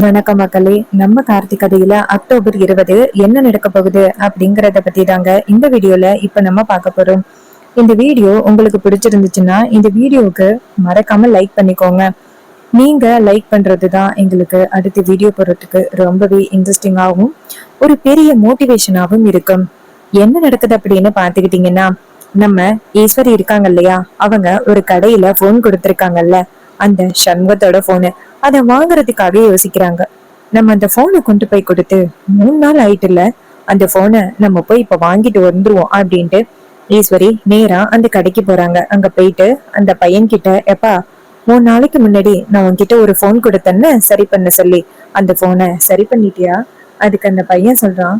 வணக்கம் மக்களே. நம்ம கார்த்திக் கதையில அக்டோபர் இருபது என்ன நடக்க போகுது அப்படிங்கறத பத்தி தாங்க இந்த வீடியோல இப்ப நம்ம பார்க்க போறோம். இந்த வீடியோ உங்களுக்கு பிடிச்சிருந்துச்சுன்னா இந்த வீடியோவுக்கு மறக்காம லைக் பண்ணிக்கோங்க. நீங்க லைக் பண்றது தான் எங்களுக்கு அடுத்த வீடியோ போடுறதுக்கு ரொம்பவே இன்ட்ரெஸ்டிங்காகவும் ஒரு பெரிய மோட்டிவேஷனாகவும் இருக்கும். என்ன நடக்குது அப்படின்னு பாத்துக்கிட்டீங்கன்னா நம்ம ஈஸ்வரி இருக்காங்க இல்லையா? அவங்க ஒரு கடையில போன் கொடுத்திருக்காங்கல்ல. அந்த சண்முகத்தோட போனு அதை வாங்குறதுக்காக யோசிக்கிறாங்க. நம்ம அந்த போனை கொண்டு போய் கொடுத்து மூணு நாள் ஆயிட்டுல அந்த போனை நம்ம போய் இப்ப வாங்கிட்டு வந்துருவோம் அப்படின்ட்டு ஈஸ்வரி நேரா அந்த கடைக்கு போறாங்க. அங்க போயிட்டு அந்த பையன் கிட்ட எப்பா மூணு நாளைக்கு முன்னாடி நான் உன்கிட்ட ஒரு போன் கொடுத்தேன்னு சரி பண்ண சொல்லி அந்த போனை சரி பண்ணிட்டியா? அதுக்கு அந்த பையன் சொல்றான்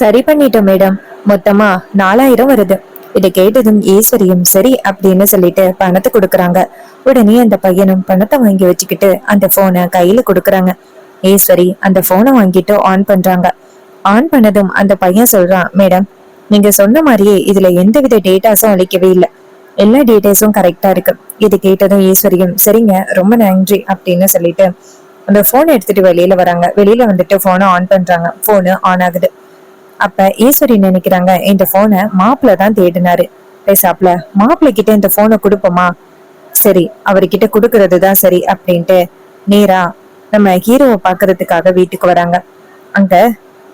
சரி பண்ணிட்டோம் மேடம். மொத்தமா நாலாயிரம் வருது. இதை கேட்டதும் ஈஸ்வரியும் சரி அப்படின்னு சொல்லிட்டு பணத்தை கொடுக்குறாங்க. உடனே அந்த பையனும் பணத்தை வாங்கி வச்சுக்கிட்டு அந்த போனை கையில கொடுக்கறாங்க. ஈஸ்வரி அந்த போனை வாங்கிட்டு ஆன் பண்றாங்க. ஆன் பண்ணதும் அந்த பையன் சொல்றான் மேடம் நீங்க சொன்ன மாதிரியே இதுல எந்தவித டேட்டாஸும் அளிக்கவே இல்லை. எல்லா டீட்டெயில்ஸும் கரெக்டா இருக்கு. இது கேட்டதும் ஈஸ்வரியும் சரிங்க ரொம்ப நன்றி அப்படின்னு சொல்லிட்டு அந்த போனை எடுத்துட்டு வெளியில வராங்க. வெளியில வந்துட்டு போனை ஆன் பண்றாங்க. போனு ஆன் ஆகுது. அப்ப ஈஸ்வரி நினைக்கிறாங்க இந்த போனை மாப்பிள்ள தான் தேடினாரு. பேசாப்ல மாப்பிள்ள கிட்ட இந்த போனை கொடுப்போமா? சரி அவர்கிட்ட கொடுக்கறது தான் சரி அப்படின்ட்டு நேரா நம்ம ஹீரோவை பாக்குறதுக்காக வீட்டுக்கு வராங்க. அங்க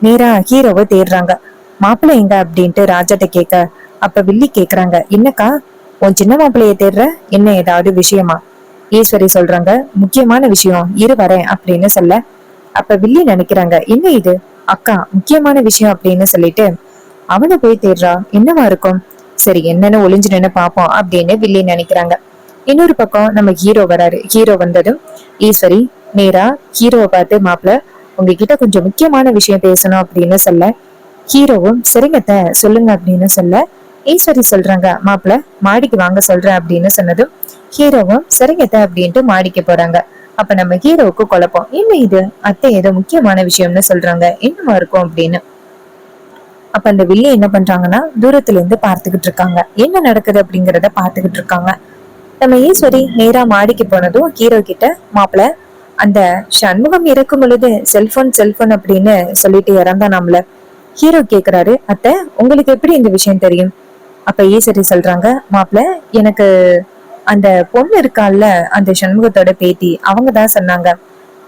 நேரா ஹீரோவை தேடுறாங்க. மாப்பிள்ளை எங்க? அப்படின்ட்டு ராஜாட்ட கேட்க அப்ப வில்லி கேக்குறாங்க என்னக்கா உன் சின்ன மாப்பிள்ளைய தேடுற என்ன ஏதாவது விஷயமா? ஈஸ்வரி சொல்றாங்க முக்கியமான விஷயம் இரு வரேன் அப்படின்னு சொல்ல. அப்ப வில்லி நினைக்கிறாங்க என்ன இது? அக்கா முக்கியமான விஷயம் அப்படின்னு சொல்லிட்டு அவனை போய் தேடுறா என்னவா இருக்கும்? சரி என்னன்னு ஒளிஞ்சு நின்னு பாப்போம் அப்படின்னு வில்லி நினைக்கிறாங்க. இன்னொரு பக்கம் நம்ம ஹீரோ வராரு. ஹீரோ வந்ததும் ஈஸ்வரி நேரா ஹீரோவை பார்த்து மாப்பிள உங்ககிட்ட கொஞ்சம் முக்கியமான விஷயம் பேசணும் அப்படின்னு சொல்ல ஹீரோவும் சரிங்கத்த சொல்லுங்க அப்படின்னு சொல்ல ஈஸ்வரி சொல்றாங்க மாப்பிள மாடிக்கு வாங்க சொல்றேன் அப்படின்னு சொன்னதும் ஹீரோவும் சரிங்கத்த அப்படின்ட்டு மாடிக்கு போறாங்க. அப்ப நம்ம ஹீரோவுக்கு குழப்பம் என்ன இது? அத்தை ஏதோ முக்கியமான விஷயம்னு சொல்றாங்க என்னமா இருக்கும்? அப்படின்னு. அப்ப அந்த வில்லி என்ன பண்றாங்கன்னா தூரத்துல இருந்து பார்த்துக்கிட்டு இருக்காங்க. என்ன நடக்குது அப்படிங்கறத பார்த்துக்கிட்டு இருக்காங்க. நம்ம ஈஸ்வரி நேரா மாடிக்கு போனதும் ஹீரோ கிட்ட மாப்பிள அந்த சண்முகம் இறக்கும் பொழுது செல்போன் செல்போன் அப்படின்னு சொல்லிட்டு இறந்தா நம்மள. ஹீரோ கேக்குறாரு அத்தை உங்களுக்கு எப்படி இந்த விஷயம் தெரியும்? அப்ப ஈஸ்வரி சொல்றாங்க மாப்பிள எனக்கு அந்த பொண்ணு இருக்கால்ல அந்த சண்முகத்தோட பேத்தி அவங்க தான் சொன்னாங்க.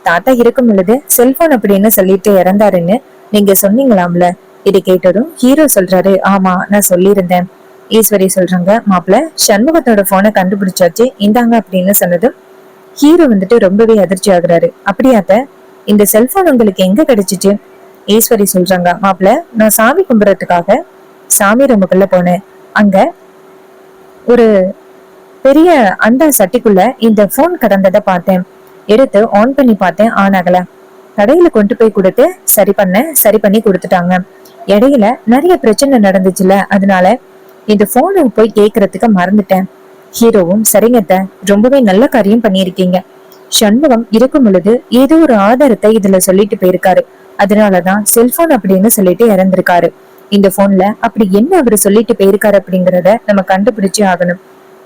தாத்தா இருக்கும் பொழுது செல்போன் அப்படின்னு சொல்லிட்டு இறந்தாருன்னு நீங்க சொன்னீங்களாம்ல? இதை கேட்டதும் ஹீரோ சொல்றாரு ஆமா நான் சொல்லியிருந்தேன். ஈஸ்வரி சொல்றாங்க மாப்பிள்ள சண்முகத்தோட போனை கண்டுபிடிச்சாச்சு. இந்தாங்க அப்படின்னு சொன்னதும் ஹீரோ வந்துட்டு ரொம்பவே அதிர்ச்சி ஆகுறாரு. அப்படியாத்த இந்த செல்போன் உங்களுக்கு எங்க கிடைச்சிச்சு? ஈஸ்வரி சொல்றாங்க மாப்பிள்ள நான் சாமி கும்பிடுறதுக்காக சாமி ரூமுக்குள்ள போனேன். அங்க ஒரு பெரிய அந்த சட்டிக்குள்ள இந்த போன் கடந்ததை பார்த்தேன். எடுத்து ஆன் பண்ணி பார்த்தேன் ஆன் ஆகல. கடையில கொண்டு போய் கொடுத்து சரி பண்ண சரி பண்ணி கொடுத்துட்டாங்க. இடையில நிறைய பிரச்சனை நடந்துச்சுல அதனால இந்த போனை போய் கேக்குறதுக்கு மறந்துட்டேன். ஹீரோவும் சரிங்கத்த ரொம்பவே நல்ல காரியம் பண்ணியிருக்கீங்க. சண்முகம் இருக்கும் பொழுது ஏதோ ஒரு ஆதாரத்தை இதுல சொல்லிட்டு போயிருக்காரு. அதனாலதான் செல்போன் அப்படின்னு சொல்லிட்டு இறந்திருக்காரு. இந்த போன்ல அப்படி என்ன அவரு சொல்லிட்டு போயிருக்காரு அப்படிங்கறத நம்ம கண்டுபிடிச்சே ஆகணும்.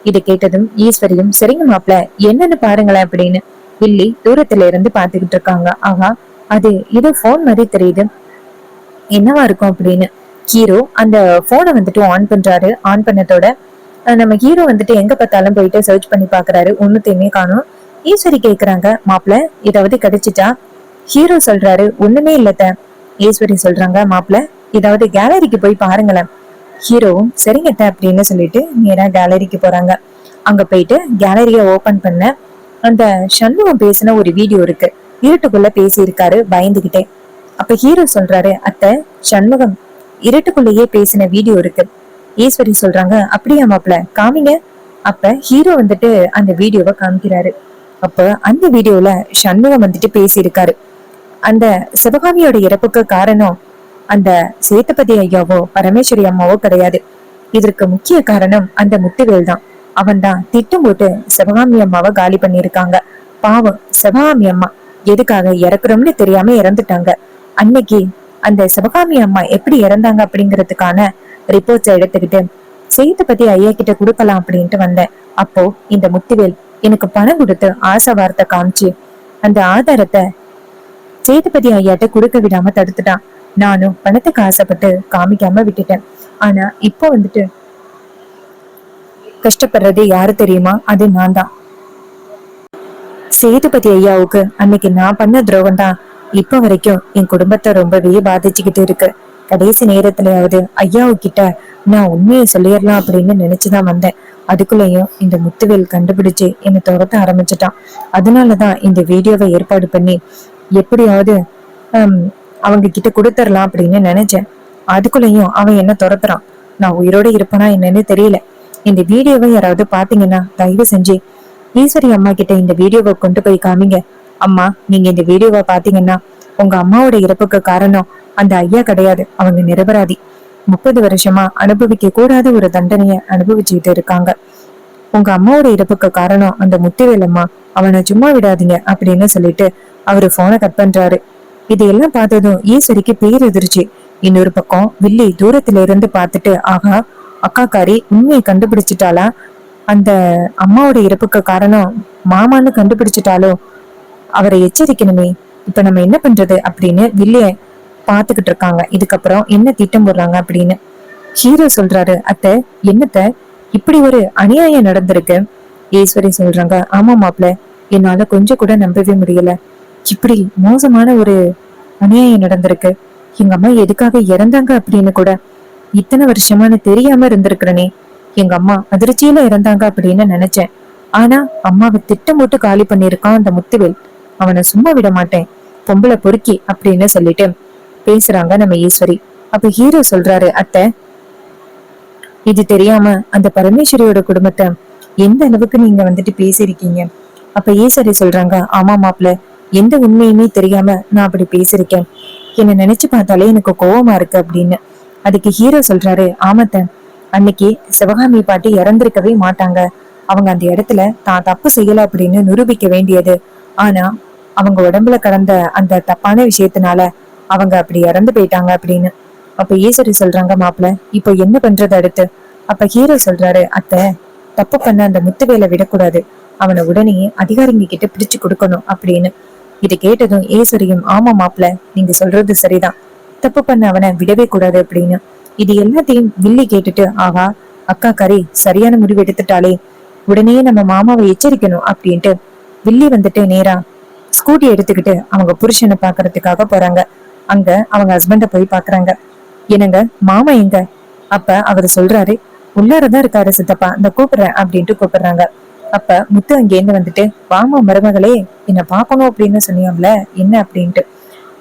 இதை கேட்டதும் ஈஸ்வரியும் சரிங்க மாப்ள என்னன்னு பாருங்களேன் அப்படின்னு வில்லி தூரத்துல இருந்து பாத்துக்கிட்டு இருக்காங்க. ஆஹா அது இது போன் மாதிரி தெரியுது. என்னவா இருக்கும் அப்படின்னு ஹீரோ அந்த போனை வந்துட்டு ஆன் பண்றாரு. ஆன் பண்ணதோட நம்ம ஹீரோ வந்துட்டு எங்க பார்த்தாலும் போயிட்டு சர்ச் பண்ணி பாக்குறாரு ஒண்ணுத்தையுமே காணும். ஈஸ்வரி கேக்குறாங்க மாப்பிள இதாவது கிடைச்சிட்டா? ஹீரோ சொல்றாரு ஒண்ணுமே இல்லத்த ஈஸ்வரி சொல்றாங்க மாப்பிள்ள இதாவது கேலரிக்கு போய் பாருங்களேன். ஹீரோவும் சரிங்கட்ட அப்படின்னு சொல்லிட்டு நேரா கேலரிக்கு போறாங்க. அங்க போயிட்டு கேலரிய ஓபன் பண்ண அந்த சண்முகம் பேசின ஒரு வீடியோ இருக்கு. இருட்டுக்குள்ள பேசியிருக்காரு பயந்துகிட்டே. அப்ப ஹீரோ சொல்றாரு அத்தை சண்முகம் இருட்டுக்குள்ளேயே பேசின வீடியோ இருக்கு. ஈஸ்வரி சொல்றாங்க அப்படியா மாப்ள காமிங்க. அப்ப ஹீரோ வந்துட்டு அந்த வீடியோவை காமிக்கிறாரு. அப்ப அந்த வீடியோல சண்முகம் வந்துட்டு பேசியிருக்காரு. அந்த சிவகாமியோட இறப்புக்கு காரணம் அந்த சேத்துப்பதி ஐயாவோ பரமேஸ்வரி அம்மாவோ கிடையாது. இதற்கு முக்கிய காரணம் அந்த முத்துவேல் தான். அவன் தான் திட்டம் போட்டு சிவகாமி அம்மாவை காலி பண்ணிருக்காங்க பாவம் சிவகாமி அம்மா எதுக்காக இறக்குறோம்னு தெரியாம இறந்துட்டாங்க. அன்னைக்கு அந்த சிவகாமி அம்மா எப்படி இறந்தாங்க அப்படிங்கறதுக்கான ரிப்போர்ட்ஸ் எடுத்துக்கிட்டு சேத்துப்பதி ஐயா கிட்ட கொடுக்கலாம் அப்படின்ட்டு வந்தேன். அப்போ இந்த முத்துவேல் எனக்கு பணம் கொடுத்து ஆசை வார்த்தை காமிச்சு அந்த ஆதாரத்தை சேதுபதி ஐயாட்ட கொடுக்க விடாம தடுத்துட்டான். நானும் பணத்துக்கு ஆசைப்பட்டு காமிக்காம விட்டுட்டேன். ஆனா இப்போ வந்துட்டு கஷ்டப்படுறது யாரு தெரியுமா? அது நான் தான். சேதுபதி ஐயாவுக்கு அன்னைக்கு நான் பண்ண துரோகம் தான் இப்ப வரைக்கும் என் குடும்பத்தை ரொம்பவே பாதிச்சுக்கிட்டு இருக்கு. கடைசி நேரத்துலயாவது ஐயாவு கிட்ட நான் உண்மையை சொல்லிடலாம் அப்படின்னு நினைச்சுதான் வந்தேன். அதுக்குள்ளேயும் இந்த முத்துவேல் கண்டுபிடிச்சு என்னை துரத்த ஆரம்பிச்சிட்டான். அதனாலதான் இந்த வீடியோவை ஏற்பாடு பண்ணி எப்படியாவது அவங்க கிட்ட கொடுத்துடலாம் அப்படின்னு நினைச்சேன். அதுக்குள்ளேயும் அவன் என்ன துரத்துறான். நான் உயிரோட இருப்பனா என்னன்னு தெரியல. இந்த வீடியோவை யாராவது பாத்தீங்கன்னா தயவு செஞ்சு ஈஸ்வரி அம்மா கிட்ட இந்த வீடியோவை கொண்டு போய் காமிங்க. அம்மா நீங்க இந்த வீடியோவை பாத்தீங்கன்னா உங்க அம்மாவோட இறப்புக்கு காரணம் அந்த ஐயா கிடையாது. அவங்க நிரபராதி. முப்பது வருஷமா அனுபவிக்க கூடாத ஒரு தண்டனைய அனுபவிச்சுட்டு இருக்காங்க. உங்க அம்மாவோட இறப்புக்கு காரணம் அந்த முத்துவேலம்மா அவனை சும்மா விடாதீங்க அப்படின்னு சொல்லிட்டு அவரு போனை கட் பண்றாரு. இதையெல்லாம் பார்த்ததும் ஈஸ்வரிக்கு பேர் எதிர்ச்சு. இன்னொரு பக்கம் வில்லி தூரத்துல இருந்து பார்த்துட்டு ஆகா அக்காக்காரி உண்மையை கண்டுபிடிச்சிட்டாளா? அந்த அம்மாவோட இறப்புக்கு காரணம் மாமான்னு கண்டுபிடிச்சிட்டாலோ அவரை எச்சரிக்கணுமே. இப்ப நம்ம என்ன பண்றது அப்படின்னு வில்லிய பாத்துக்கிட்டு இருக்காங்க. இதுக்கப்புறம் என்ன திட்டம் போடுறாங்க அப்படின்னு. ஹீரோ சொல்றாரு அத்தை என்னத்த? இப்படி ஒரு அநியாயம் நடந்திருக்கு. ஈஸ்வரி சொல்றாங்க ஆமா மாப்ள என்னால கொஞ்சம் கூட நம்பவே முடியல. இப்படி மோசமான ஒரு அநியாயம் நடந்திருக்கு. எங்க அம்மா எதுக்காக இறந்தாங்க அப்படின்னு கூட. இத்தனை வருஷமானு தெரியாம இருந்திருக்கிறனே. எங்க அம்மா அதிர்ச்சியில இறந்தாங்க அப்படின்னு நினைச்சேன். ஆனா அம்மாவை திட்டம் போட்டு காலி பண்ணிருக்கான் அந்த முத்துவேல். அவனை சும்மா விட மாட்டேன். பொம்பளை பொறுக்கி அப்படின்னு சொல்லிட்டு பேசுறாங்க நம்ம ஈஸ்வரி. அப்ப ஹீரோ சொல்றாரு அத்தை இது தெரியாம அந்த பரமேஸ்வரியோட குடும்பத்தை எந்த அளவுக்கு நீங்க வந்துட்டு பேசியிருக்கீங்க? அப்ப ஈஸ்வரி சொல்றாங்க ஆமா மாப்பிள்ள எந்த உண்மையுமே தெரியாம நான் அப்படி பேசியிருக்கேன். என்ன நினைச்சு பார்த்தாலே எனக்கு கோவமா இருக்கு அப்படின்னு. அதுக்கு ஹீரோ சொல்றாரு ஆமத்த அன்னைக்கு சிவகாமி பாட்டி இறந்திருக்கவே மாட்டாங்க. அவங்க அந்த இடத்துல தான் தப்பு செய்யல அப்படின்னு நிரூபிக்க வேண்டியது. ஆனா அவங்க உடம்புல கடந்த அந்த தப்பான விஷயத்தினால அவங்க அப்படி இறந்து போயிட்டாங்க அப்படின்னு. அப்ப ஈஸ்வரி சொல்றாங்க மாப்பிள்ள இப்போ என்ன பண்றது அடுத்து? அப்ப ஹீரோ சொல்றாரு அத்தை தப்பு பண்ண அந்த முத்துவேலை விடக்கூடாது. அவனை உடனே அதிகாரிங்க கிட்ட பிடிச்சு கொடுக்கணும் அப்படின்னு. இதை கேட்டதும் ஈஸ்வரியும் ஆமா மாப்பிள்ள நீங்க சொல்றது சரிதான். தப்பு பண்ண அவனை விடவே கூடாது அப்படின்னு. இது எல்லாத்தையும் வில்லி கேட்டுட்டு ஆகா அக்கா கரி சரியான முடிவு எடுத்துட்டாலே உடனே நம்ம மாமாவை எச்சரிக்கணும் அப்படின்ட்டு வில்லி வந்துட்டு நேரா ஸ்கூட்டி எடுத்துக்கிட்டு அவங்க புருஷனை பாக்குறதுக்காக போறாங்க. அங்க அவங்க ஹஸ்பண்ட போய் பாக்குறாங்க என்னங்க மாமா எங்க? அப்ப அவர் சொல்றாரு உள்ளாரதான் இருக்காரு சித்தப்பா இந்த கூப்பிடுறேன் அப்படின்ட்டு கூப்பிடுறாங்க. அப்ப முத்து அங்கேருந்து வந்துட்டு வாமா மருமகளே என்ன பாக்கணும் அப்படின்னு சொன்னியாம்ல என்ன அப்படின்ட்டு?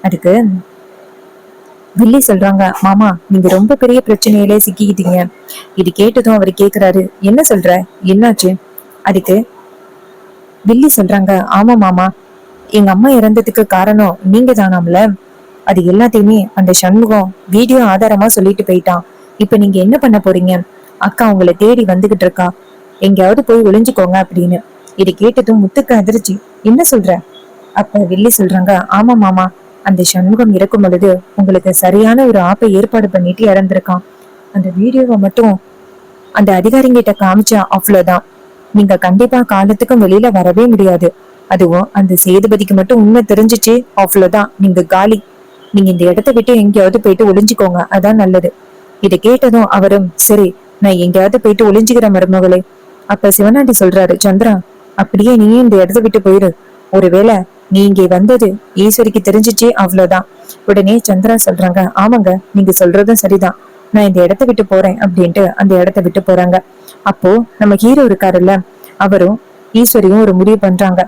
அதுக்கு வில்லி சொல்றாங்க மாமா நீங்க ரொம்ப பெரிய பிரச்சனையிலே சிக்கிக்கிட்டீங்க. இது கேட்டதும் அவர் கேக்குறாரு என்ன சொல்ற? என்னாச்சு? அதுக்கு வில்லி சொல்றாங்க ஆமா மாமா எங்க அம்மா இறந்ததுக்கு காரணம் நீங்க தானாம்ல? அது எல்லாத்தையுமே அந்த சண்முகம் வீடியோ ஆதாரமா சொல்லிட்டு போயிட்டான். இப்ப நீங்க என்ன பண்ண போறீங்க? அக்கா உங்களை தேடி வந்துகிட்டு இருக்கா. எங்கேயாவது போய் ஒளிஞ்சுக்கோங்க அப்படின்னு. இது கேட்டதும் முத்துக்கு அதிர்ச்சி. என்ன சொல்ற? அப்ப வில்லி சொல்றாங்க ஆமா மாமா அந்த சண்முகம் இறக்கும் பொழுது உங்களுக்கு சரியான ஒரு ஆப்பை ஏற்பாடு பண்ணிட்டு இறந்திருக்கான். அந்த வீடியோவை மட்டும் அந்த அதிகாரிங்கிட்ட காமிச்சா அவ்வளவுதான். நீங்க கண்டிப்பா காலத்துக்கும் வெளியில வரவே முடியாது. அதுவும் அந்த சேதுபதிக்கு மட்டும் உண்மை தெரிஞ்சிச்சு. அவ்வளோதான் நீங்க காலி. நீங்க இந்த இடத்த விட்டு எங்கேயாவது போயிட்டு ஒளிஞ்சுக்கோங்க. அதான் நல்லது. இதை கேட்டதும் அவரும் சரி நான் எங்கேயாவது போயிட்டு ஒளிஞ்சுக்கிற மருமகளே. அப்ப சிவனாண்டி சொல்றாரு சந்திரா அப்படியே நீ இந்த இடத்த விட்டு போயிரு. ஒருவேளை நீ இங்கே வந்தது ஈஸ்வரிக்கு தெரிஞ்சிச்சு அவ்வளவுதான். உடனே சந்திரா சொல்றாங்க ஆமாங்க நீங்க சொல்றதும் சரிதான். நான் இந்த இடத்த விட்டு போறேன் அப்படின்ட்டு அந்த இடத்த விட்டு போறாங்க. அப்போ நம்ம ஹீரோ இருக்காருல்ல அவரும் ஈஸ்வரியும் ஒரு முடிவு பண்றாங்க.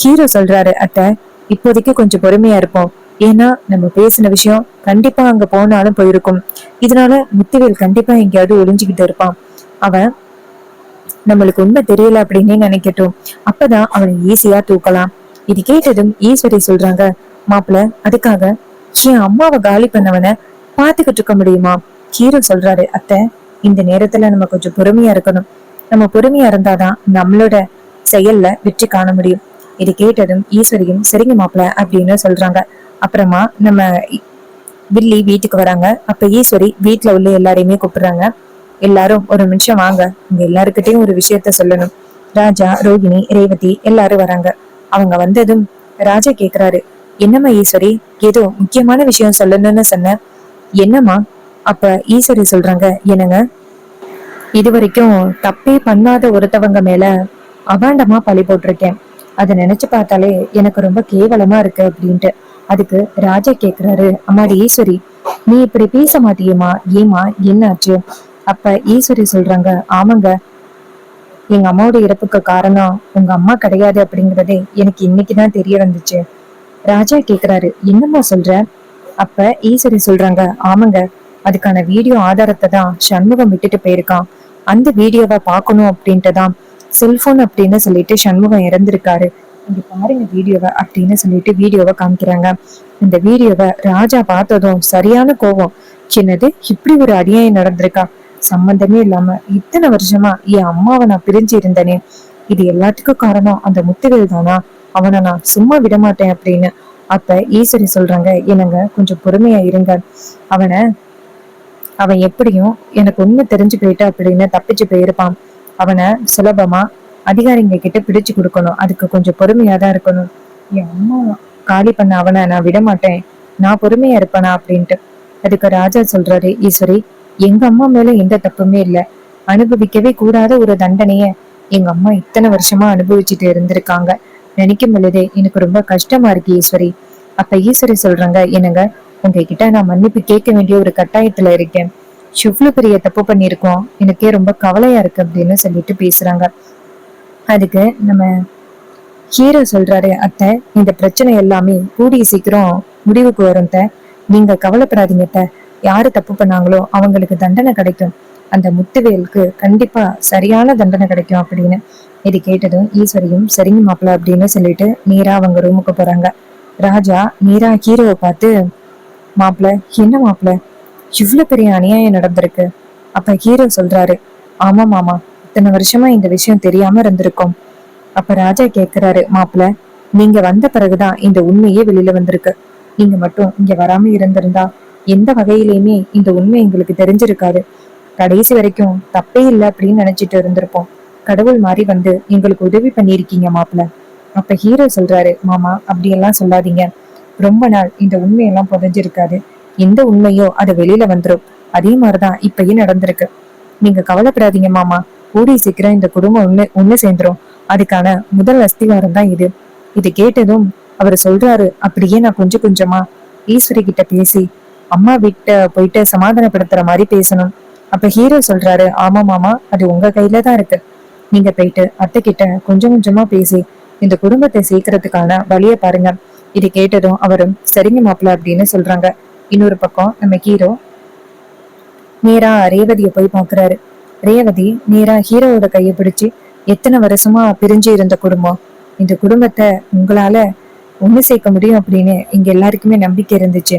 ஹீரோ சொல்றாரு அத்தை இப்போதைக்கு கொஞ்சம் பொறுமையா இருப்போம். ஏன்னா நம்ம பேசின விஷயம் கண்டிப்பா அங்க போனாலும் போயிருக்கும். இதனால முத்துவேல் கண்டிப்பா எங்கேயாவது ஒளிஞ்சுக்கிட்டு இருப்பான். அவன் நம்மளுக்கு உண்மை தெரியல அப்படின்னு நினைக்கட்டும். அப்பதான் அவனை ஈஸியா தூக்கலாம். இது கேட்டதும் ஈஸ்வரி சொல்றாங்க மாப்பிள்ள அதுக்காக என் அம்மாவை காலி பண்ணவனை பாத்துக்கிட்டு இருக்க முடியுமா? ஹீரோ சொல்றாரு அத்தை இந்த நேரத்துல நம்ம கொஞ்சம் பொறுமையா இருக்கணும். நம்ம பொறுமையா இருந்தாதான் நம்மளோட செயல்ல வெற்றி காண முடியும். இது கேட்டதும் ஈஸ்வரியும் சரிங்க மாப்பிள அப்படின்னு சொல்றாங்க. அப்புறமா நம்ம வில்லி வீட்டுக்கு வராங்க. அப்ப ஈஸ்வரி வீட்டுல உள்ள எல்லாரையுமே கூப்பிடுறாங்க. எல்லாரும் ஒரு நிமிஷம் வாங்க. இங்க எல்லாருக்கிட்டையும் ஒரு விஷயத்த சொல்லணும். ராஜா ரோகிணி ரேவதி எல்லாரும் வராங்க. அவங்க வந்ததும் ராஜா கேக்குறாரு என்னம்மா ஈஸ்வரி ஏதோ முக்கியமான விஷயம் சொல்லணும்னு சொன்ன. என்னம்மா? அப்ப ஈஸ்வரி சொல்றாங்க என்னங்க? இது வரைக்கும் தப்பே பண்ணாத ஒருத்தவங்க மேல அபாண்டமா பழி போட்டிருக்கேன். அதை நினைச்சு பார்த்தாலே எனக்கு ரொம்ப கேவலமா இருக்கு அப்படின்ட்டு. அதுக்கு ராஜா கேக்குறாரு அம்மாடி ஈஸ்வரி நீ இப்படி பேச மாட்டியேமா ஏமா என்னாச்சு? அப்ப ஈஸ்வரி சொல்றாங்க ஆமாங்க எங்க அம்மாவோட இறப்புக்கு காரணம் உங்க அம்மா கிடையாது அப்படிங்கறதே எனக்கு இன்னைக்குதான் தெரிய வந்துச்சு. ராஜா கேக்குறாரு என்னம்மா சொல்ற? அப்ப ஈஸ்வரி சொல்றாங்க ஆமாங்க அதுக்கான வீடியோ ஆதாரத்தை தான் சண்முகம் விட்டுட்டு போயிருக்கான். அந்த வீடியோவை பார்க்கணும் அப்படின்ட்டு தான். செல்போன் அப்படின்னு சொல்லிட்டு சண்முகம் இறந்திருக்காரு. இங்க பாருங்க வீடியோவை அப்படின்னு சொல்லிட்டு வீடியோவை காமிக்கிறாங்க. இந்த வீடியோவை ராஜா பார்த்ததும் சரியான கோவம் சின்னது இப்படி ஒரு அநியாயம் நடந்திருக்கா? சம்பந்தமே இல்லாம இத்தனை வருஷமா என் அம்மாவை நான் பிரிஞ்சு இருந்தனே. இது எல்லாத்துக்கும் காரணம் அந்த முத்துவேல் தானா? அவனை நான் சும்மா விட மாட்டேன் அப்படின்னு. அப்ப ஈஸ்வரி சொல்றாங்க என்னங்க கொஞ்சம் பொறுமையா இருங்க. அவனை அவன் எப்படியும் எனக்கு உண்மை தெரிஞ்சு போயிட்டு அப்படின்னு தப்பிச்சு போயிருப்பான். அவனை சுலபமா அதிகாரிங்க கிட்ட பிடிச்சு கொடுக்கணும். அதுக்கு கொஞ்சம் பொறுமையா தான் இருக்கணும். என் அம்மா காலி பண்ண அவனை நான் விட மாட்டேன். நான் பொறுமையா இருப்பேனா அப்படின்ட்டு. அதுக்கு ராஜா சொல்றாரு ஈஸ்வரி எங்க அம்மா மேல எந்த தப்புமே இல்ல. அனுபவிக்கவே கூடாத ஒரு தண்டனைய எங்க அம்மா இத்தனை வருஷமா அனுபவிச்சுட்டு இருந்திருக்காங்க. நினைக்கும் பொழுதே எனக்கு ரொம்ப கஷ்டமா இருக்கு ஈஸ்வரி. அப்ப ஈஸ்வரி சொல்றாங்க என்னங்க உங்ககிட்ட நான் மன்னிப்பு கேட்க வேண்டிய ஒரு கட்டாயத்துல இருக்கேன். இவ்வளவு பெரிய தப்பு பண்ணியிருக்கோம். எனக்கே ரொம்ப கவலையா இருக்கு அப்படின்னு சொல்லிட்டு பேசுறாங்க. அதுக்கு நம்ம ஹீரோ சொல்றாரு அத்தை இந்த பிரச்சனை எல்லாமே கூடிய சீக்கிரம் முடிவுக்கு வரும் நீங்க கவலைப்படாதீங்க அத்தை. யாரு தப்பு பண்ணாங்களோ அவங்களுக்கு தண்டனை கிடைக்கும். அந்த முத்துவேலுக்கு கண்டிப்பா சரியான தண்டனை கிடைக்கும் அப்படின்னு இது கேட்டதும் ஈஸ்வரியும் சரிங்க மாப்பிள்ள அப்படின்னு சொல்லிட்டு நீரா அவங்க ரூமுக்கு போறாங்க. ராஜா நீரா ஹீரோவை பார்த்து மாப்பிள்ள என்ன மாப்பிள்ள இவ்வளோ பெரிய அநியாயம் நடந்திருக்கு. அப்ப ஹீரோ சொல்றாரு ஆமா மாமா இத்தனை வருஷமா இந்த விஷயம் தெரியாம இருந்திருக்கும். அப்ப ராஜா கேக்குறாரு மாப்பிள்ள நீங்க வந்த பிறகுதான் இந்த உண்மையே வெளியில வந்திருக்கு. நீங்க மட்டும் இங்க வராம இருந்திருந்தா எந்த வகையிலயுமே இந்த உண்மை எங்களுக்கு தெரிஞ்சிருக்காது. கடைசி வரைக்கும் தப்பே இல்லை அப்படின்னு நினைச்சிட்டு இருந்திருப்போம். கடவுள் மாதிரி வந்து எங்களுக்கு உதவி பண்ணியிருக்கீங்க மாப்பிள்ள அப்ப ஹீரோ சொல்றாரு மாமா அப்படியெல்லாம் சொல்லாதீங்க. ரொம்ப நாள் இந்த உண்மையெல்லாம் புதஞ்சிருக்காது. எந்த உண்மையோ அது வெளியில வந்துடும் அதே மாதிரிதான் இப்பயும் நடந்திருக்கு. நீங்க கவலைப்படாதீங்க மாமா. கூடிய சீக்கிரம் இந்த குடும்பம் ஒண்ணு ஒண்ணு சேர்ந்துரும். அதுக்கான முதல் அஸ்திவாரம் தான் இது. இது கேட்டதும் அவர் சொல்றாரு அப்படியே நான் கொஞ்சம் கொஞ்சமா ஈஸ்வரி கிட்ட பேசி அம்மா வீட்ட போயிட்டு சமாதானப்படுத்துற மாதிரி பேசணும். அப்ப ஹீரோ சொல்றாரு ஆமா மாமா அது உங்க கையில தான் இருக்கு. நீங்க போயிட்டு அத்தை கிட்ட கொஞ்சம் கொஞ்சமா பேசி இந்த குடும்பத்தை சேர்க்கறதுக்கான வழிய பாருங்க. இது கேட்டதும் அவரும் சரிங்க மாப்பிள்ள அப்படின்னு சொல்றாங்க. இன்னொரு பக்கம் நம்ம ஹீரோ. நேரா ரேவதிய போய் பாக்குறாரு ரேவதி நேரா ஹீரோவோட கையை பிடிச்சு எத்தனை வருஷமா பிரிஞ்சு இருந்த குடும்பம்? இந்த குடும்பத்தை உங்களால ஒண்ணு சேர்க்க முடியும் அப்படின்னு இங்க எல்லாருக்குமே நம்பிக்கை இருந்துச்சு.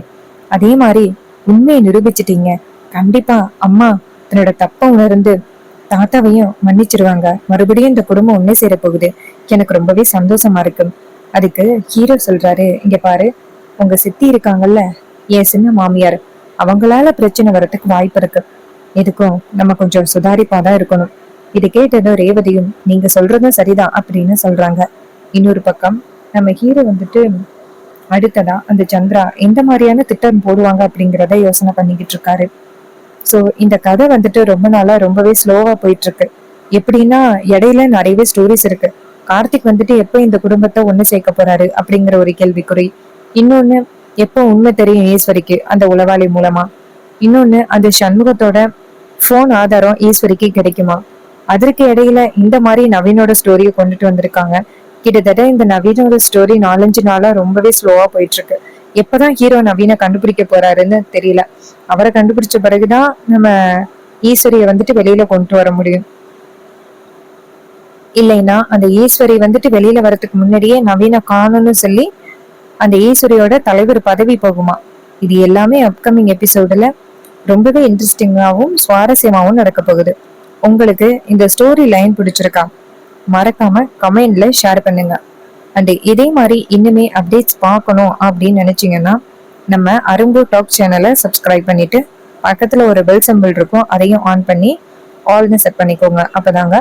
அதே மாதிரி உண்மையை நிரூபிச்சிட்டீங்க. கண்டிப்பா அம்மா தன்னோட தப்ப உணர்ந்து தாத்தாவையும் மன்னிச்சிருவாங்க. மறுபடியும் இந்த குடும்பம் ஒண்ணு சேர போகுது. எனக்கு ரொம்பவே சந்தோஷமா இருக்கு. அதுக்கு ஹீரோ சொல்றாரு இங்க பாரு உங்க சித்தி இருக்காங்கல்ல என் சின்ன மாமியார். அவங்களால பிரச்சனை வரத்துக்கு வாய்ப்பு இருக்கு. இதுக்கும் நம்ம கொஞ்சம் சுதாரிப்பாதான் இருக்கணும். இது கேட்டதும் ரேவதியும் நீங்க சொல்றதும் சரிதான் அப்படின்னு சொல்றாங்க. இன்னொரு பக்கம் நம்ம ஹீரோ வந்துட்டு அடுத்ததா அந்த சந்திரா எந்த மாதிரியான திட்டம் போடுவாங்க அப்படிங்கிறத யோசனை பண்ணிக்கிட்டு இருக்காரு. சோ இந்த கதை வந்துட்டு ரொம்ப நாளா ரொம்பவே ஸ்லோவா போயிட்டு இருக்கு எப்படின்னா இடையில நிறையவே ஸ்டோரிஸ் இருக்கு. கார்த்திக் வந்துட்டு எப்போ இந்த குடும்பத்தை ஒண்ணு சேர்க்க போறாரு அப்படிங்கிற ஒரு கேள்விக்குறி. இன்னொன்னு எப்போ உண்மை தெரியும் ஈஸ்வரிக்கு அந்த உளவாளி மூலமா? இன்னொன்னு அந்த சண்முகத்தோட போன் ஆதாரம் ஈஸ்வரிக்கு கிடைக்குமா? அதற்கு இடையில இந்த மாதிரி நவீனோட ஸ்டோரியை கொண்டுட்டு வந்திருக்காங்க. கிட்டத்தட்ட இந்த நவீனோட ஸ்டோரி நாலஞ்சு நாளா ரொம்பவே ஸ்லோவா போயிட்டு இருக்கு எப்பதான் ஹீரோ நவீன கண்டுபிடிக்க போறாருன்னு தெரியல. அவரை கண்டுபிடிச்ச பிறகுதான் நம்ம ஈஸ்வரிய வந்துட்டு வெளியில கொண்டு வர முடியும். இல்லைன்னா அந்த ஈஸ்வரி வந்துட்டு வெளியில வரதுக்கு முன்னாடியே நவீன காணும்னு சொல்லி அந்த ஈஸ்வரியோட தலைவர் பதவி போகுமா? இது எல்லாமே அப்கமிங் எபிசோடில் ரொம்பவே இன்ட்ரெஸ்டிங்காகவும் சுவாரஸ்யமாகவும் நடக்க போகுது. உங்களுக்கு இந்த ஸ்டோரி லைன் பிடிச்சிருக்கா? மறக்காம கமெண்ட்ல ஷேர் பண்ணுங்க. அண்ட் இதே மாதிரி இன்னுமே அப்டேட்ஸ் பார்க்கணும் அப்படின்னு நினைச்சிங்கன்னா நம்ம அரும்பு டாக் சேனலை சப்ஸ்கிரைப் பண்ணிட்டு பக்கத்தில் ஒரு பெல் சம்பிள் இருக்கும் அதையும் ஆன் பண்ணி ஆல்னு செட் பண்ணிக்கோங்க. அப்போதாங்க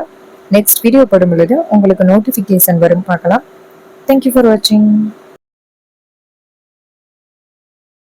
நெக்ஸ்ட் வீடியோ போடும் பொழுது உங்களுக்கு நோட்டிஃபிகேஷன் வரும். பார்க்கலாம். தேங்க்யூ ஃபார் வாட்சிங்